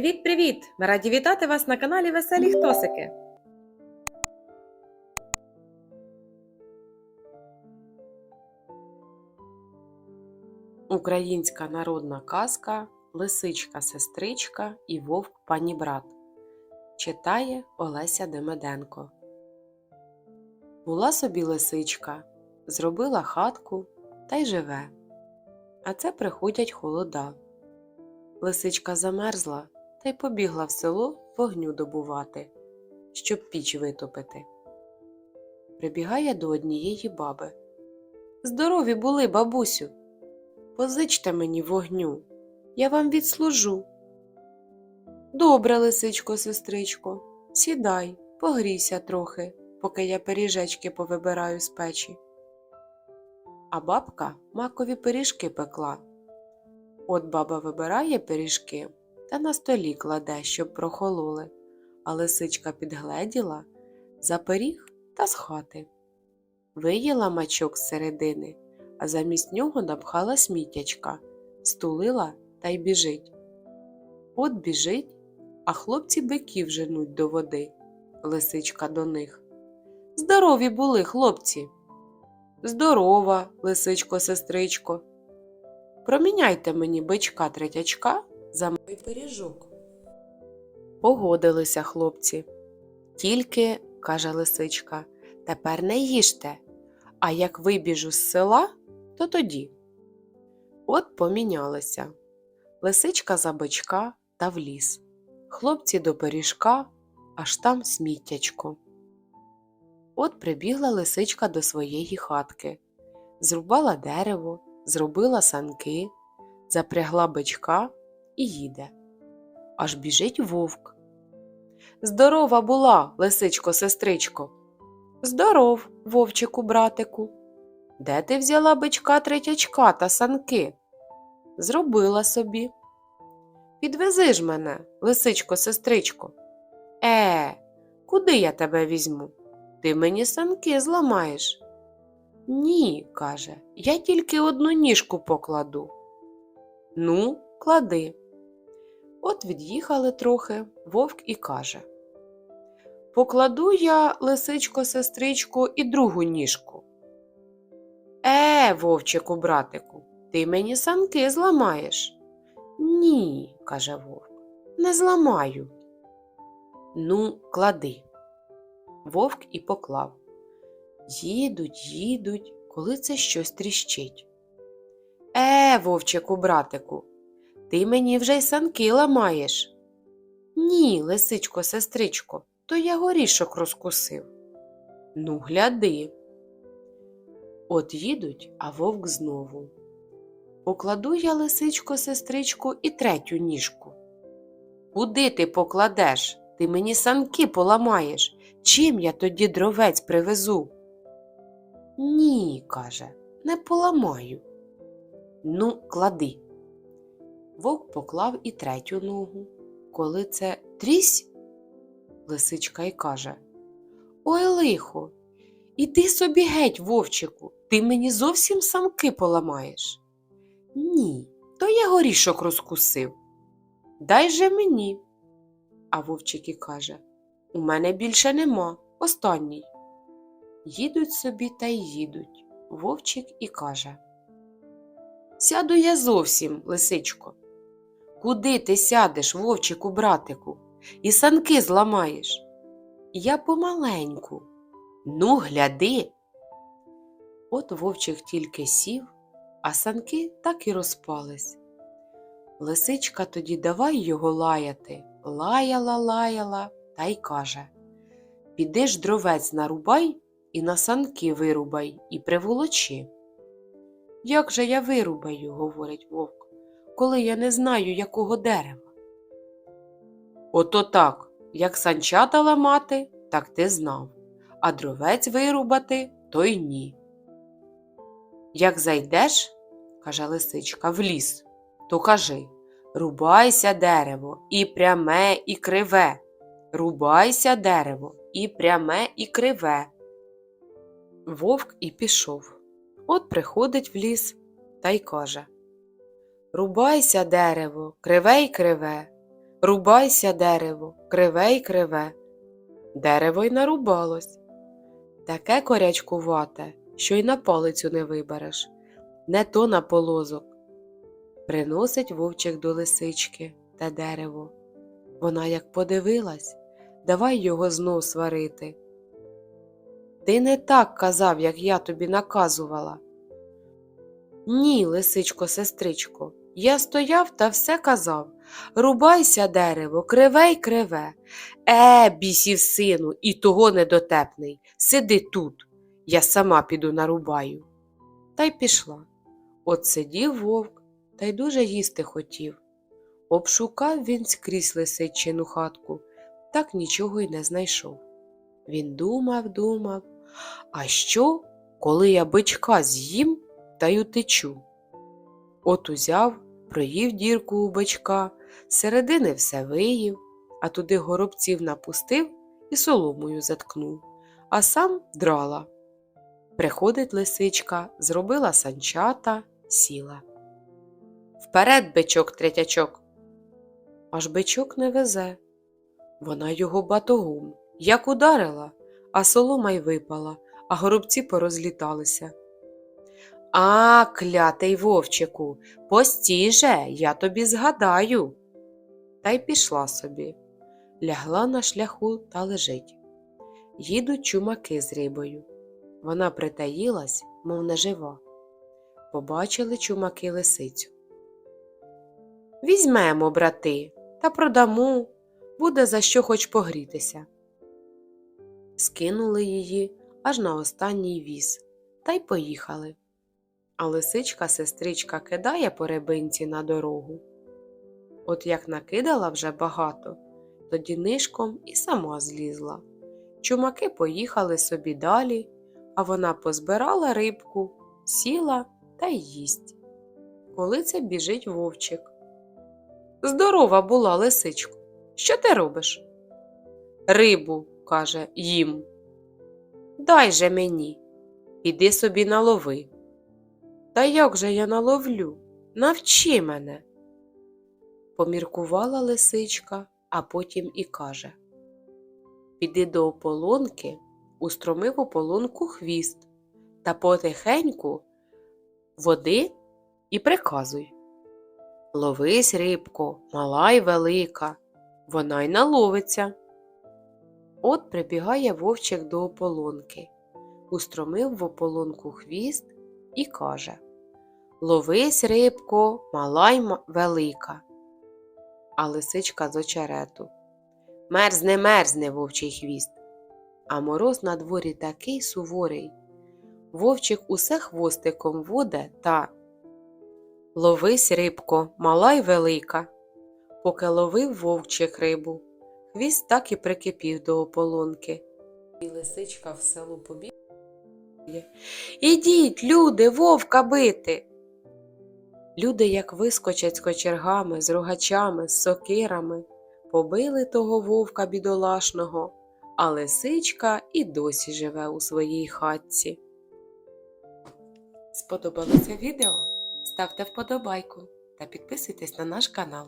Привіт-привіт! Ми раді вітати вас на каналі Веселі Хтосики. Українська народна казка Лисичка сестричка і вовк панібрат. Читає Олеся Демеденко. Була собі лисичка, зробила хатку та й живе. А це приходять холода. Лисичка замерзла та й побігла в село вогню добувати, щоб піч витопити. Прибігає до однієї баби. Здорові були, бабусю. Позичте мені вогню, я вам відслужу. Добре, лисичко, сестричко, сідай, погрійся трохи, поки я пиріжечки повибираю з печі. А бабка макові пиріжки пекла. От баба вибирає пиріжки та на столі кладе, щоб прохололи, а лисичка підгледіла за пиріг та з хати. Виїла мачок з середини, а замість нього напхала сміттячка, стулила та й біжить. От біжить, а хлопці биків женуть до води. Лисичка до них. Здорові були, хлопці. Здорова, лисичко, сестричко. Проміняйте мені бичка третячка за мій пиріжок. Погодилися хлопці. Тільки, каже лисичка, тепер не їжте, а як вибіжу з села, то тоді. От помінялися. Лисичка за бичка та в ліс. Хлопці до пиріжка, аж там сміттячко. От прибігла лисичка до своєї хатки, зрубала дерево, зробила санки, запрягла бичка і їде. Аж біжить вовк. Здорова була, лисичко, сестричко. Здоров, вовчику, братику. Де ти взяла бичка третячка та санки? Зробила собі. Підвези ж мене, лисичко, сестричко. Е, куди я тебе візьму? Ти мені санки зламаєш. Ні, каже, я тільки одну ніжку покладу. Ну, клади. От від'їхали трохи, вовк і каже Покладу я, лисичко, сестричко, і другу ніжку. Е, вовчику, братику, ти мені санки зламаєш. Ні, каже вовк, не зламаю. Ну, клади. Вовк і поклав. Їдуть, їдуть, коли це щось тріщить. Е, вовчику, братику, ти мені вже й санки ламаєш. Ні, лисичко, сестричко, то я горішок розкусив. Ну, гляди. От їдуть, а вовк знову. Покладу я, лисичко, сестричко, і третю ніжку. Куди ти покладеш? Ти мені санки поламаєш. Чим я тоді дровець привезу? Ні, каже, не поламаю. Ну, клади. Вовк поклав і третю ногу. Коли це трісь, лисичка й каже Ой, лихо, іди собі геть, вовчику, ти мені зовсім самки поламаєш. Ні, то я горішок розкусив. Дай же мені. А вовчик і каже У мене більше нема, останній. Їдуть собі та й їдуть. Вовчик і каже Сяду я зовсім, лисичко. Куди ти сядеш, вовчику, братику, і санки зламаєш? Я помаленьку. Ну, гляди. От вовчик тільки сів, а санки так і розпались. Лисичка тоді давай його лаяти, лаяла, лаяла та й каже Піди дровець нарубай і на санки вирубай і приволочи. Як же я вирубаю, говорить вовк, коли я не знаю, якого дерева. Ото так, як санчата ламати, так ти знав, а дровець вирубати, то й ні. Як зайдеш, каже лисичка, в ліс, то кажи Рубайся дерево, і пряме, і криве. Рубайся дерево, і пряме, і криве. Вовк і пішов. От приходить в ліс та й каже Рубайся дерево, криве й криве. Рубайся, дерево, криве й криве. Дерево й нарубалось. Таке корячкувате, що й на палицю не вибереш, не то на полозок. Приносить вовчик до лисички те дерево. Вона як подивилась, давай його знов сварити. Ти не так казав, як я тобі наказувала. Ні, лисичко, сестричко, я стояв та все казав. Рубайся, дерево, криве й криве. Е, бісів сину, і того недотепний. Сиди тут, я сама піду нарубаю. Та й пішла. От сидів вовк та й дуже їсти хотів. Обшукав він скрізь лисичину хатку, так нічого й не знайшов. Він думав, думав, а що, коли я бичка з'їм та й утечу? От узяв, проїв дірку у бичка, з середини все виїв, а туди горобців напустив і соломою заткнув, а сам драла. Приходить лисичка, зробила санчата, сіла. Вперед, бичок, третячок. Аж бичок не везе. Вона його батогом, як ударила, а солома й випала, а горобці порозліталися. А, клятий вовчику, постіже, я тобі згадаю. Та й пішла собі. Лягла на шляху та лежить. Їдуть чумаки з рибою. Вона притаїлась, мов нежива. Побачили чумаки лисицю. Візьмемо, брати, та продамо, буде за що хоч погрітися. Скинули її аж на останній віз та й поїхали. А лисичка сестричка кидає по рибинці на дорогу. От як накидала вже багато, тоді нишком і сама злізла. Чумаки поїхали собі далі, а вона позбирала рибку, сіла та їсть. Коли це біжить вовчик. Здорова була, лисичко. Що ти робиш? Рибу, каже, їм. Дай же мені, піди собі налови. Та як же я наловлю? Навчи мене. Поміркувала лисичка, а потім і каже Піди до ополонки, устромив ополонку хвіст та потихеньку води і приказуй. Ловись, рибко, мала й велика, вона й наловиться. От прибігає вовчик до ополонки, устромив в ополонку хвіст і каже Ловись, рибко, мала й велика. А лисичка з очерету. Мерзне, мерзне вовчий хвіст. А мороз на дворі такий суворий. Вовчик усе хвостиком воде та Ловись, рибко, мала й велика. Поки ловив вовчик рибу, хвіст так і прикипів до ополонки. І лисичка в село побіг. Ідіть, люди, вовка бити. Люди, як вискочать з кочергами, з рогачами, з сокирами, побили того вовка бідолашного, а лисичка і досі живе у своїй хатці. Сподобалося відео? Ставте вподобайку та підписуйтесь на наш канал.